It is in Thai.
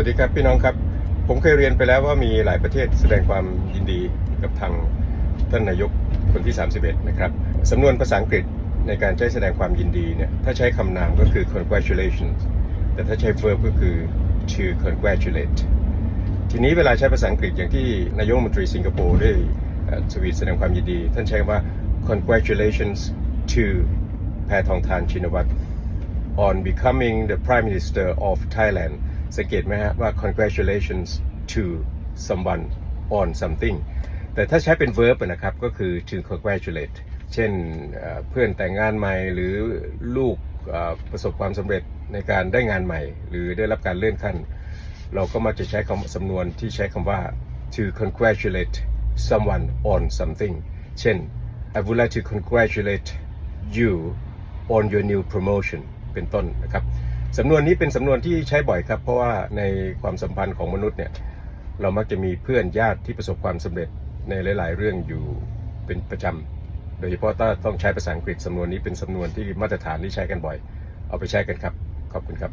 สวัสดีครับพี่น้องครับ ผมเคยเรียนไปแล้วว่ามีหลายประเทศแสดงความยินดีกับทางท่านนายกคนที่ 31 นะครับสำนวนภาษาอังกฤษในการใช้แสดงความยินดีเนี่ยถ้าใช้คำนามก็คือ congratulations แต่ถ้าใช้ verb ก็คือ to congratulate ทีนี้เวลาใช้ภาษาอังกฤษอย่างที่นายกมนตรีสิงคโปร์ได้เอ่อทวีตแสดงความยินดี ท่านใช้คำว่า congratulations to แพทองทานชินวัตร on becoming the Prime Minister of Thailand สังเกตไหมฮะว่า congratulations to someone on something แต่ถ้าใช้เป็น verb นะครับ ก็คือ to congratulate เช่นเพื่อนแต่งงานใหม่หรือลูกประสบความสำเร็จในการได้งานใหม่ หรือได้รับการเลื่อนขั้น เราก็มักจะใช้คำสำนวนที่ใช้คำว่า to congratulate someone on something เช่น I would like to congratulate you on your new promotion เป็นต้นนะครับ สำนวนนี้เป็นสำนวนที่ใช้บ่อยครับ เพราะว่าในความสัมพันธ์ของมนุษย์เนี่ยเรามักจะมีเพื่อนญาติที่ประสบความสำเร็จในหลาย ๆ เรื่องอยู่เป็นประจำโดยเฉพาะถ้าต้องใช้ภาษาอังกฤษสำนวนนี้เป็นสำนวนที่มาตรฐานที่ใช้กันบ่อย เอาไปใช้กันครับ ขอบคุณครับ